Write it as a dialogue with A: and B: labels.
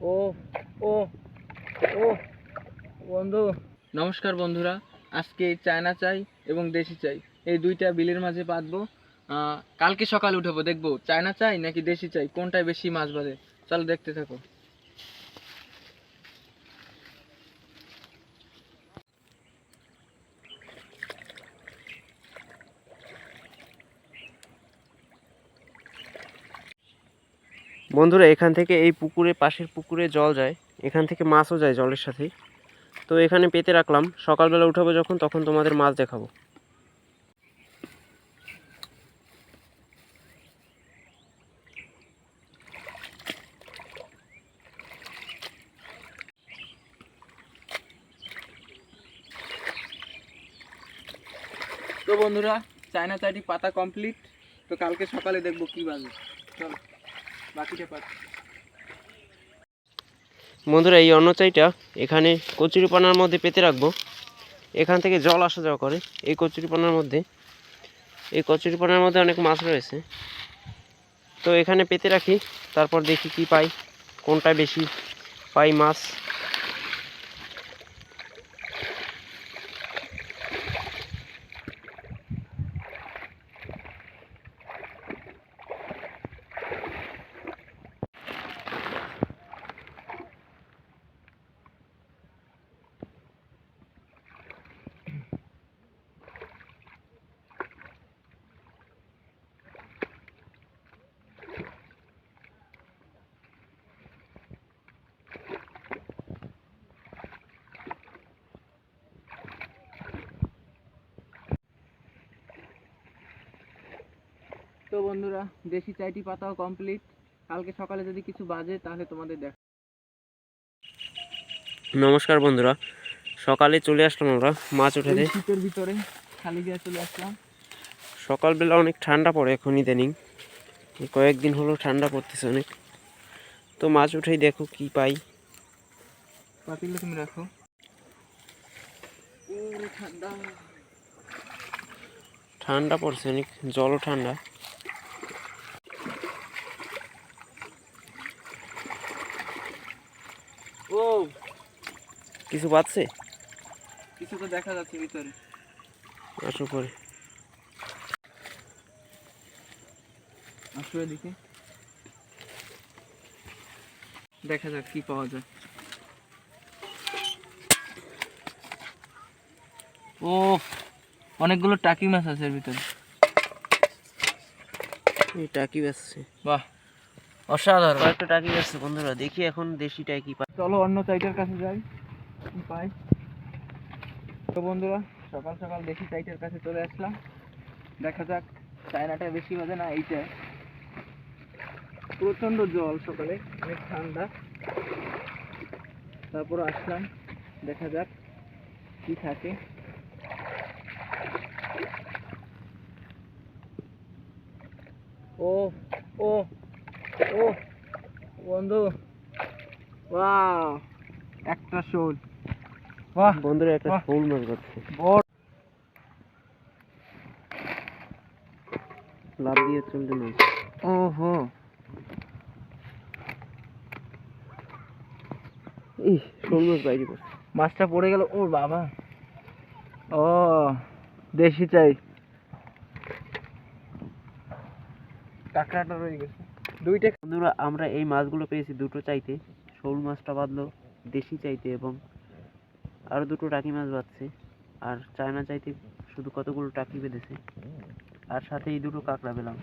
A: ও ও ও, বন্ধু। নমস্কার বন্ধুরা, আজকে চায়না চাই এবং দেশি চাই। এই দুইটা বিলের মাঝে পাতবো। কালকে সকাল উঠাবো, দেখব, চায়না চাই নাকি দেশি চাই? কোনটায় বেশি মাছ বাঁধে? চলো দেখতে থাকো।
B: বন্ধুরা, এখান থেকে এই পুকুরে, পাশের পুকুরে জল যায়। এখান থেকে মাছও যায় জলের সাথেই। তো এখানে পেতে রাখলাম। সকালবেলা উঠাবো যখন, তখন তোমাদের মাছ দেখাবো।
A: তো বন্ধুরা, চায়না চাইটি পাতা কমপ্লিট তো কালকে সকালে দেখব কি বাজে। চলো।
B: বন্ধুরা, এই অন্নচাইটা এখানে কচুরিপানার মধ্যে পেতে রাখব। এখান থেকে জল আসা যাওয়া করে এই কচুরিপানার মধ্যে। এই কচুরিপানার মধ্যে অনেক মাছ রয়েছে। তো এখানে পেতে রাখি, তারপর দেখি কি পাই, কোনটা বেশি পাই মাছ।
A: তো বন্ধুরা দেশি চাইটি পাতাও কমপ্লিট কালকে সকালে যদি কিছু বাজে তাহলে তোমাদের দেখ
B: নমস্কার বন্ধুরা সকালে চলে আসলাম আমরা মাছ উঠাতে।
A: এই শীতের ভিতরে খালি দিয়ে চলে আসলাম।
B: সকালবেলা অনেক ঠান্ডা পড়ে এখন ইদানিং। কয়েকদিন হলো ঠান্ডা পড়তেছে অনেক। তো মাছ উঠেই দেখো কি পাই।
A: পাতিলে তুমি রাখো। ঠান্ডা।
B: ঠান্ডা পড়ছে অনেক জলও ঠান্ডা। কিছু পাচ্ছে
A: কিছু তো দেখা যাচ্ছে ভিতরে।
B: আসো করে
A: আসো এদিকে। দেখা যাক কি পাওয়া যায়। ও অনেকগুলো টাকি মাছ আছে এর ভিতরে।
B: এই টাকি বেচছে
A: বাহ। অসাধারণ।
B: কয়েকটা টাকি বেচছে বন্ধুরা দেখি এখন দেশি টাকি পাই
A: চলো অন্য সাইটের কাছে যাই কি পাই তো বন্ধুরা সকাল সকাল দেখি সাইটের কাছে চলে আসলাম। দেখা যাক চায়নাটা বেশি বাজে না এইটা। প্রচণ্ড জল সকালে অনেক ঠান্ডা। তারপর আসলাম দেখা যাক কি থাকে। ও ও ও বন্ধু। ওয়াও। একটা শোল। বাহ
B: বন্ধুরা একটা শোল মাছ পাচ্ছে
A: বড়
B: লাভ দিয়ে চলতে মাছ
A: ওহো।
B: এই শোল মাছ বাইরে পড়ছে।
A: মাছটা পড়ে গেল ও বাবা। ও দেশি চাই। কাঁকড়াটা রয়ে গেছে। দুইটা
B: বন্ধুরা, আমরা এই মাছগুলো পেয়েছি দুটো চাইতে। শোল মাছটা বাঁধলো, দেশি চাইতে এবং আরও দুটো টাকি মাছ বাঁধছে। আর চায়না চাইতে শুধু কতগুলো টাকি বেঁধেছে। আর সাথে এই দুটো কাঁকড়া পেলাম